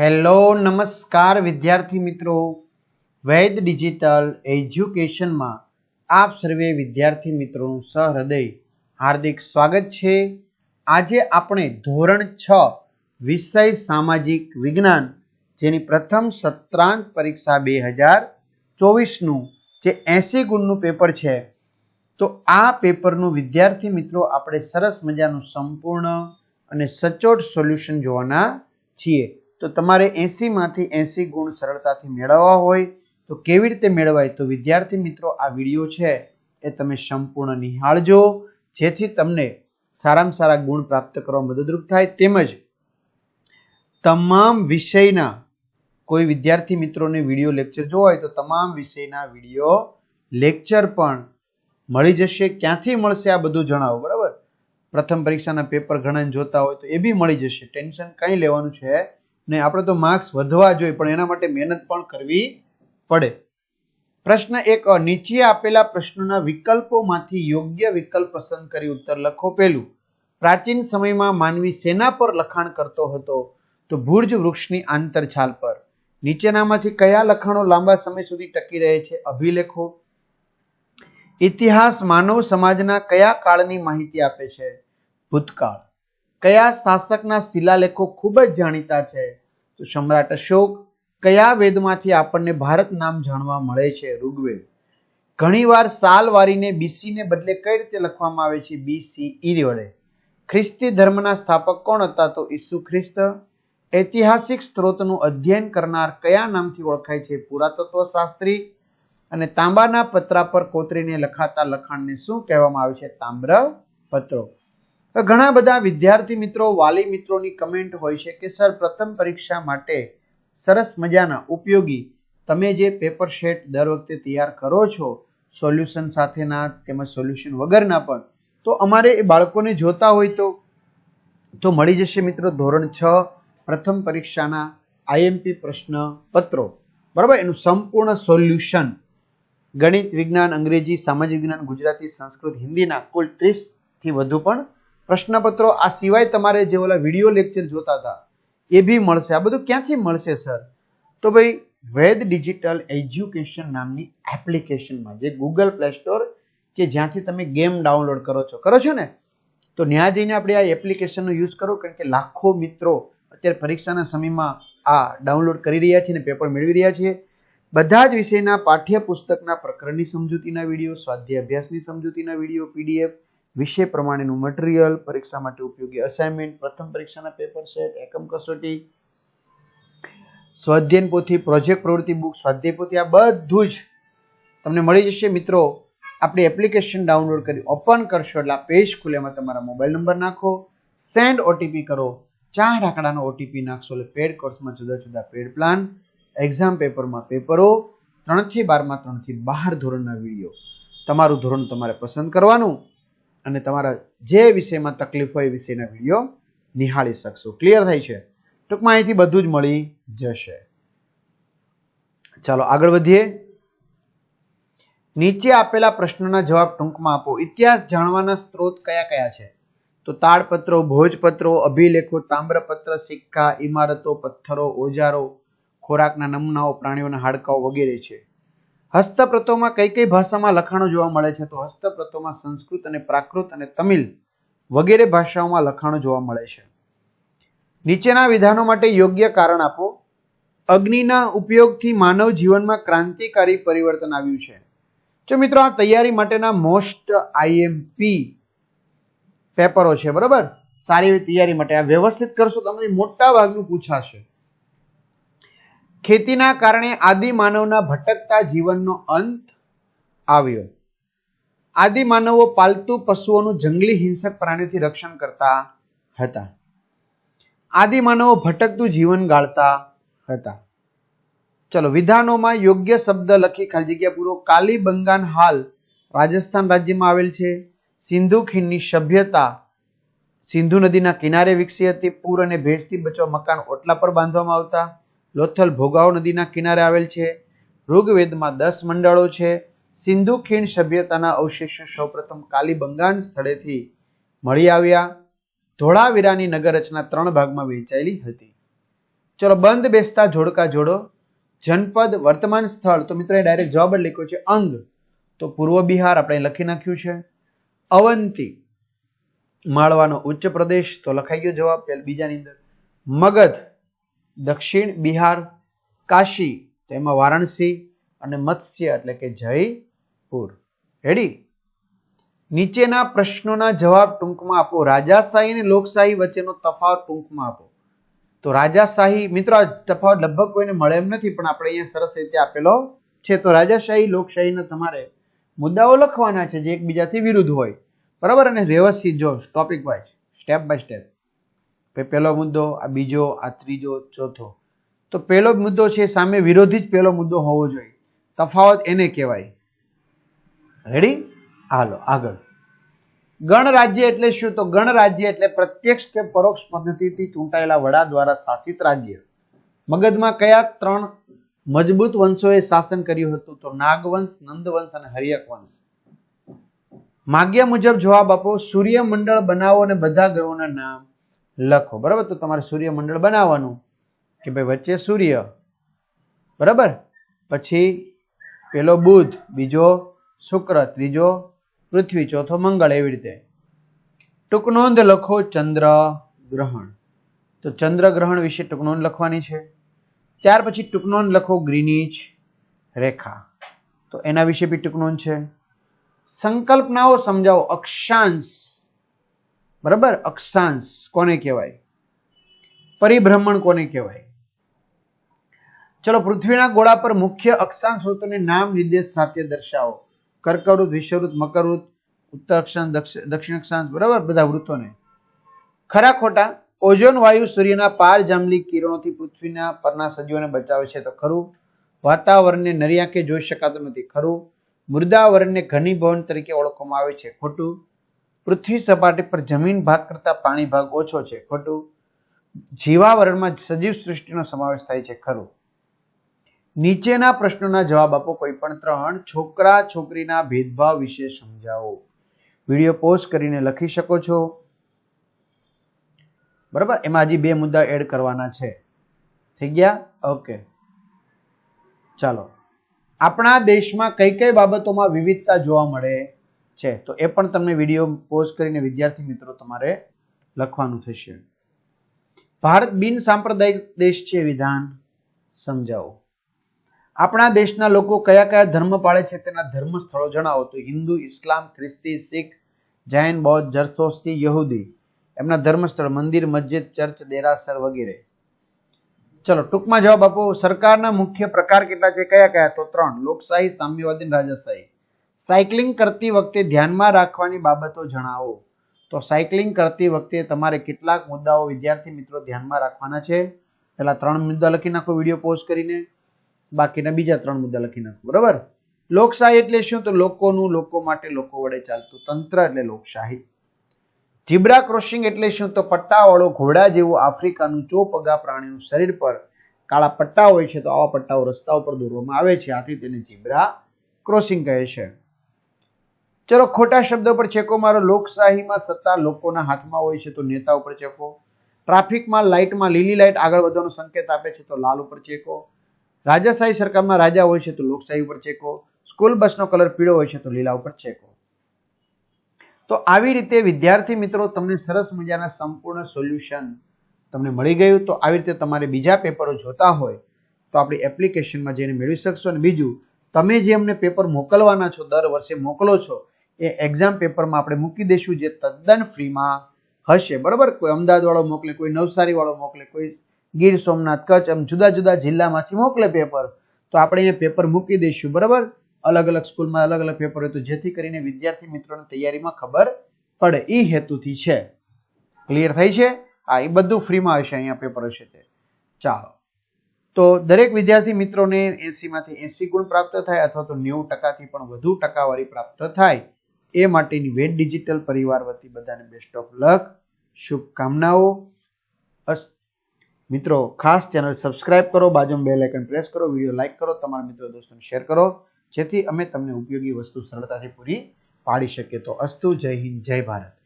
Hello, નમસ્કાર વિદ્યાર્થી મિત્રો. વૈદ ડિજિટલ એજ્યુકેશનમાં આપ સર્વે વિદ્યાર્થી મિત્રોનું સહૃદય, હાર્દિક સ્વાગત છે. આજે આપણે ધોરણ છ, વિષય સામાજિક વિજ્ઞાન, જેની પ્રથમ સત્રાંત પરીક્ષા બે હજાર ચોવીસનું જે એંસી ગુણનું પેપર છે. તો આ પેપરનું વિદ્યાર્થી મિત્રો આપણે સરસ મજાનું સંપૂર્ણ અને સચોટ સોલ્યુશન જોવાના છીએ. તો તમારે એંસીમાંથી એંસી ગુણ સરળતાથી મેળવવા હોય તો કેવી રીતે મેળવાય? તો વિદ્યાર્થી મિત્રો, આ વીડિયો છે એ તમે સંપૂર્ણ નિહાળજો, જેથી તમને સારામાં સારા ગુણ પ્રાપ્ત કરવા મદદરૂપ થાય. તેમજ તમામ વિષયના કોઈ વિદ્યાર્થી મિત્રોને વીડિયો લેક્ચર જોવા હોય તો તમામ વિષયના વીડિયો લેક્ચર પણ મળી જશે. ક્યાંથી મળશે આ બધું જણાવો, બરાબર? પ્રથમ પરીક્ષાના પેપર ઘણા જોતા હોય તો એ બી મળી જશે. ટેન્શન કંઈ લેવાનું છે નહીં આપણે તો માર્ક્સ વધવા જોઈએ, પણ એના માટે મહેનત પણ કરવી પડે. પ્રશ્ન એક, નીચે આપેલા પ્રશ્નોના વિકલ્પોમાંથી યોગ્ય વિકલ્પ પસંદ કરી ઉત્તર લખો પહેલું. પ્રાચીન સમયમાં માનવી સેના પર લખાણ કરતો હતો, તો ભુર્જ વૃક્ષની આંતરછાલ પર. નીચેનામાંથી કયા લખાણો લાંબા સમય સુધી ટકી રહે છે, અભિલેખો. ઇતિહાસ માનવ સમાજના કયા કાળની માહિતી આપે છે? ભૂતકાળ. કયા શાસકના શિલાલેખો ખૂબ જ જાણીતા છે? તો સમ્રાટ અશોક, કયા વેદમાંથી આપણને ભારત નામ જાણવા મળે છે? ઋગ્વેદ. ઘણીવાર સાલ વારીને બીસીને બદલે કઈ રીતે લખવામાં આવે છે? બીસી ઈ વડે. ખ્રિસ્તી ધર્મના સ્થાપક કોણ હતા? તો ઈસુ ખ્રિસ્ત. ઐતિહાસિક સ્ત્રોતનું અધ્યયન કરનાર કયા નામથી ઓળખાય છે? પુરાતત્વ શાસ્ત્રી અને તાંબાના પતરા પર કોતરીને લખાતા લખાણને શું કહેવામાં આવે છે? તામ્ર પત્રો ઘણા બધા વિદ્યાર્થી મિત્રો, વાલી મિત્રોની કમેન્ટ હોય છે કે, સર, પ્રથમ પરીક્ષા માટે સરસ મજાના ઉપયોગી તમે જે પેપર શેટ દર વખતે તૈયાર કરો છો સોલ્યુશન સાથેના તેમજ સોલ્યુશન વગરના પણ, તો અમારે એ બાળકોને જોતા હોય તો તો મળી જશે મિત્રો ધોરણ છ, પ્રથમ પરીક્ષાના આઈએમપી પ્રશ્ન પત્રો. બરાબર? એનું સંપૂર્ણ સોલ્યુશન ગણિત વિજ્ઞાન અંગ્રેજી, સામાજિક વિજ્ઞાન ગુજરાતી, સંસ્કૃત, હિન્દીના કુલ ત્રીસથી વધુ પણ પ્રશ્નપત્રો, આ સિવાય તમારે જે ઓલા વીડિયો લેક્ચર જોતા હતા, એ બી મળશે. આ બધું ક્યાંથી મળશે, સર? તો ભાઈ, વેદ ડિજિટલ એજ્યુકેશન નામની એપ્લિકેશનમાં, જે ગૂગલ પ્લે સ્ટોર કે જ્યાંથી તમે ગેમ ડાઉનલોડ કરો છો. કરો છો ને? તો ત્યાં જઈને આપણે આ એપ્લિકેશનનો યુઝ કરો, કારણ કે લાખો મિત્રો અત્યારે પરીક્ષાના સમયમાં આ ડાઉનલોડ કરી રહ્યા છે અને પેપર મેળવી રહ્યા છે. બધા જ વિષયના પાઠ્યપુસ્તકના પ્રકરણની સમજૂતીના વીડિયો, સ્વાધ્યાય અભ્યાસની સમજૂતીના વીડિયો, પીડીએફ વિષય પ્રમાણેનું મટીરિયલ પરીક્ષા માટે ઉપયોગી અસાઇનમેન્ટ પ્રથમ પરીક્ષાના પેપર સેટ એકમ કસોટી સ્વાધ્યન પોથી પ્રોજેક્ટ પ્રવૃત્તિ બુક સ્વાધ્યાય પોથી, આ બધું જ તમને મળી જશે. મિત્રો, આપણી એપ્લિકેશન ડાઉનલોડ કરી ઓપન કરશો એટલે આ પેજ ખુલે એમાં તમારા મોબાઈલ નંબર નાખો સેન્ડ ઓટીપી કરો. ચાર આંકડાનો ઓટીપી નાખશો એટલે પેડ કોર્સમાં જુદા જુદા પેડ પ્લાન એક્ઝામ પેપરમાં પેપરો ત્રણથી બારમાં ત્રણથી બાર ધોરણના વીડિયો તમારું ધોરણ તમારે પસંદ કરવાનું. અને તમારા જે વિષયમાં તકલીફ હોય એ વિષયના વીડિયો નિહાળી શકશો. ક્લિયર થાય છે? ટૂંકમાં અહીંથી બધું જ મળી જશે. ચાલો, આગળ વધીએ. નીચે આપેલા પ્રશ્નોના જવાબ ટૂંકમાં આપો. ઇતિહાસ જાણવાના સ્ત્રોત કયા કયા છે? તો તાડપત્રો, ભોજપત્રો, અભિલેખો, તામ્રપત્ર, સિક્કા, ઇમારતો, પથ્થરો, ઓજારો, ખોરાકના નમૂનાઓ, પ્રાણીઓના હાડકાઓ વગેરે છે. હસ્તપ્રતોમાં કઈ કઈ ભાષામાં લખાણો જોવા મળે છે? તો હસ્તપ્રતોમાં સંસ્કૃત અને પ્રાકૃત અને તમિલ વગેરે ભાષાઓમાં લખાણો જોવા મળે છે. નીચેના વિધાનો માટે યોગ્ય કારણ આપો. અગ્નિના ઉપયોગથી માનવ જીવનમાં ક્રાંતિકારી પરિવર્તન આવ્યું છે. જો મિત્રો આ તૈયારી માટેના મોસ્ટ આઈએમપી પેપરો છે, બરાબર? સારી એવી તૈયારી માટે આ વ્યવસ્થિત કરશો તમને મોટા ભાગનું પૂછાશે. ખેતીના કારણે આદિ માનવના ભટકતા જીવનનો અંત આવ્યો. આદિ માનવો પાલતુ પશુઓનું જંગલી હિંસક પ્રાણીઓથી રક્ષણ કરતા હતા. આદિ માનવો ભટકતું જીવન ગાળતા હતા. ચલો, વિધાનોમાં યોગ્ય શબ્દ લખી ખાલી જગ્યા પૂરો. કાલીબંગાન હાલ રાજસ્થાન રાજ્યમાં આવેલ છે. સિંધુ ખીણની સભ્યતા સિંધુ નદીના કિનારે વિકસી હતી. પૂર અને ભેજથી બચવા મકાન ઓટલા પર બાંધવામાં આવતા. લોથલ ભોગાવ નદીના કિનારે આવેલ છે. ઋગ્વેદમાં દસ મંડળો છે. સિંધુ ખીણ સભ્યતાના અવશેષો સૌપ્રથમ કાલીબંગાન સ્થળેથી મળી આવ્યા. ધોળાવીરાની નગર રચના ત્રણ ભાગમાં વહેંચાયેલી હતી. ચલો બંધ બેસતા જોડકા જોડો. જનપદ વર્તમાન સ્થળ. તો મિત્રો ડાયરેક્ટ જવાબ જ લખ્યો છે અંગ. તો પૂર્વ બિહાર આપણે લખી નાખ્યું છે. અવંતી. માળવાનો ઉચ્ચ પ્રદેશ. તો લખાઈ ગયો જવાબ. પહેલ બીજાની અંદર. મગધ. દક્ષિણ બિહાર, કાશી, તો એમાં વારાણસી અને મત્સ્ય એટલે કે જયપુર. રેડી નીચેના પ્રશ્નોના જવાબ ટૂંકમાં આપો. રાજાશાહી અને લોકશાહી વચ્ચેનો તફાવત ટૂંકમાં આપો. તો રાજાશાહી, મિત્રો તફાવત લગભગ કોઈને મળે એમ નથી, પણ આપણે અહીંયા સરસ રીતે આપેલો છે. તો રાજાશાહી, લોકશાહીના તમારે મુદ્દાઓ લખવાના છે, જે એકબીજાથી વિરુદ્ધ હોય. બરાબર? અને વ્યવસ્થિત જો topic wise step by step પહેલો મુદ્દો, આ બીજો, આ ત્રીજો, ચોથો. તો પહેલો મુદ્દો છે, સામે વિરોધી જ પહેલો મુદ્દો હોવો જોઈએ. તફાવત એને કહેવાય. રેડી હાલો આગળ. ગણરાજ્ય એટલે શું? તો ગણરાજ્ય એટલે પ્રત્યક્ષ કે પરોક્ષ પદ્ધતિથી ચૂંટાયેલા વડા દ્વારા શાસિત રાજ્ય. મગધમાં કયા ત્રણ મજબૂત વંશોએ શાસન કર્યું હતું? તો નાગવંશ, નંદવંશ અને હરિયક વંશ માગ્યા મુજબ જવાબ આપો, સૂર્યમંડળ બનાવો અને બધા ગ્રહોના નામ. લખો. બરાબર? તો તમારે સૂર્યમંડળ બનાવવાનું કે ભાઈ વચ્ચે સૂર્ય. બરાબર? પછી પેલો બુધ, બીજો શુક્ર, ત્રીજો પૃથ્વી, ચોથો મંગળ એવી રીતે. ટૂંક નોંધ લખો ચંદ્ર ગ્રહણ. તો ચંદ્ર ગ્રહણ વિશે ટૂંક નોંધ લખવાની છે. ત્યાર પછી ટૂંક નોંધ લખો ગ્રીનીચ રેખા. તો એના વિશે બી ટૂંક નોંધ છે. સંકલ્પનાઓ સમજાવો અક્ષાંશ બરાબર? અક્ષાંશ કોને કહેવાય? પરિભ્રમણ કોને કહેવાય? ચલો, પૃથ્વીના ગોળા પર મુખ્ય અક્ષાંશ વૃત્તોને નામ નિર્દેશ સાથે દર્શાવો. કર્કવૃત, વિષવૃત, મકરવૃત ઉત્તર અક્ષાંશ દક્ષિણ અક્ષાંશ બરાબર? બધા વૃત્તોને ખરા ખોટા, ઓઝોન વાયુ સૂર્યના પાર જાંબલી કિરણોથી પૃથ્વીના પરના સજીવોને બચાવે છે તો ખરું. વાતાવરણને નરી આંખે જોઈ શકાતું નથી, ખરું. મૃદાવરણને ઘનીભવન તરીકે ઓળખવામાં આવે છે, ખોટું. પૃથ્વી સપાટી પર જમીન ભાગ કરતા પાણી ભાગ ઓછો છે. ખોટું? જીવાવરણમાં સજીવ સૃષ્ટિનો સમાવેશ થાય છે. ખરું. નીચેના પ્રશ્નોના જવાબ આપો કોઈ પણ ત્રણ. છોકરા છોકરીના ભેદભાવ વિશે સમજાવો. વીડિયો પોસ્ટ કરીને લખી શકો છો. બરાબર? એમાં હજી બે મુદ્દા એડ કરવાના છે. થઈ ગયા? ઓકે. ચાલો. આપણા દેશમાં કઈ કઈ બાબતોમાં વિવિધતા જોવા મળે? છે. તો એ પણ તમને વીડિયો પોઝ કરીને વિદ્યાર્થી મિત્રો તમારે લખવાનું થશે. ભારત બિન સાંપ્રદાયિક દેશ છે વિધાન સમજાવો. આપણા દેશના લોકો કયા કયા ધર્મ પાળે છે તેના ધર્મ સ્થળો જણાવો. તો હિન્દુ, ઇસ્લામ, ખ્રિસ્તી, શીખ, જૈન, બૌદ્ધ જરસોસ્તી યહૂદી, એમના ધર્મ સ્થળ મંદિર, મસ્જિદ, ચર્ચ, દેરાસર વગેરે. ચલો, ટૂંકમાં જવાબ આપો. સરકારના મુખ્ય પ્રકાર કેટલા છે? કયા કયા? તો ત્રણ. લોકશાહી, સામ્યવાદી રાજાશાહી સાયકલિંગ કરતી વખતે ધ્યાનમાં રાખવાની બાબતો જણાવો. તો સાયકલિંગ કરતી વખતે તમારે કેટલાક મુદ્દાઓ વિદ્યાર્થી મિત્રો ધ્યાનમાં રાખવાના છે? પહેલા ત્રણ મુદ્દા લખી નાખો વીડિયો પોસ્ટ કરીને. બાકીના બીજા ત્રણ મુદ્દા લખી નાખો, બરાબર? લોકશાહી એટલે શું? તો લોકોનું, લોકો માટે લોકો વડે ચાલતું તંત્ર એટલે લોકશાહી. જીબ્રા ક્રોસિંગ એટલે શું? તો પટ્ટાવાળો ઘોડા જેવું આફ્રિકાનું ચોપગા પ્રાણીનું શરીર પર કાળા પટ્ટા હોય છે, તો આવા પટ્ટાઓ રસ્તા ઉપર દોરવામાં આવે છે. આથી તેને જીબ્રા ક્રોસિંગ કહે છે. ચલો ખોટા શબ્દો પર છેકો. મારો લોકશાહીમાં સત્તા લોકોના હાથમાં હોય છે તો નેતા ઉપર ચેકો ટ્રાફિકમાં લાઇટમાં લીલી લાઇટ આગળ વધવાનો સંકેત આપે છે તો લાલ ઉપર ચેકો રાજાશાહી સરકારમાં રાજા હોય છે તો લોકશાહી ઉપર ચેકો સ્કૂલ બસનો કલર પીળો હોય છે તો લીલા ઉપર ચેકો તો આવી રીતે વિદ્યાર્થી મિત્રો તમને સરસ મજાના સંપૂર્ણ સોલ્યુશન તમને મળી ગયું. તો આવી રીતે તમારે બીજા પેપરો જોતા હોય તો આપણી એપ્લિકેશનમાં જઈને મેળવી શકશો. અને બીજું, તમે જે અમને પેપર મોકલવાના છો, દર વર્ષે મોકલો છો એ એક્ઝામ પેપરમાં આપણે મૂકી દઈશું જે તદ્દન ફ્રીમાં હશે. બરાબર? કોઈ અમદાવાદ વાળો મોકલે, કોઈ નવસારી વાળો મોકલે, કોઈ ગીર સોમનાથ, કચ્છ એમ જુદા જુદા જિલ્લામાંથી મોકલે પેપર તો આપણે અહીંયા પેપર મૂકી દઈશું. બરાબર? અલગ અલગ સ્કૂલમાં અલગ અલગ પેપર હોય તો જેથી કરીને વિદ્યાર્થી મિત્રોને તૈયારીમાં ખબર પડે. એ હેતુથી છે. ક્લિયર થઈ છે? હા એ બધું ફ્રીમાં હશે અહીંયા પેપર હશે તે. ચાલો. તો દરેક વિદ્યાર્થી મિત્રોને એસીમાંથી એસી ગુણ પ્રાપ્ત થાય અથવા તો નેવું ટકાથી પણ વધુ ટકાવારી પ્રાપ્ત થાય. એ માટેની વેદ ડિજિટલ પરિવાર વતી બધાને બેસ્ટ ઓફ લક શુભકામનાઓ. મિત્રો, ખાસ ચેનલ સબસ્ક્રાઇબ કરો, બાજુમાં બેલ આઇકન પ્રેસ કરો વીડિયો લાઇક કરો, તમારા મિત્રો દોસ્તોને શેર કરો, જેથી અમે તમને ઉપયોગી વસ્તુ સરળતાથી પૂરી પાડી શકીએ. તો અસ્તુ, જય હિન્દ, જય ભારત.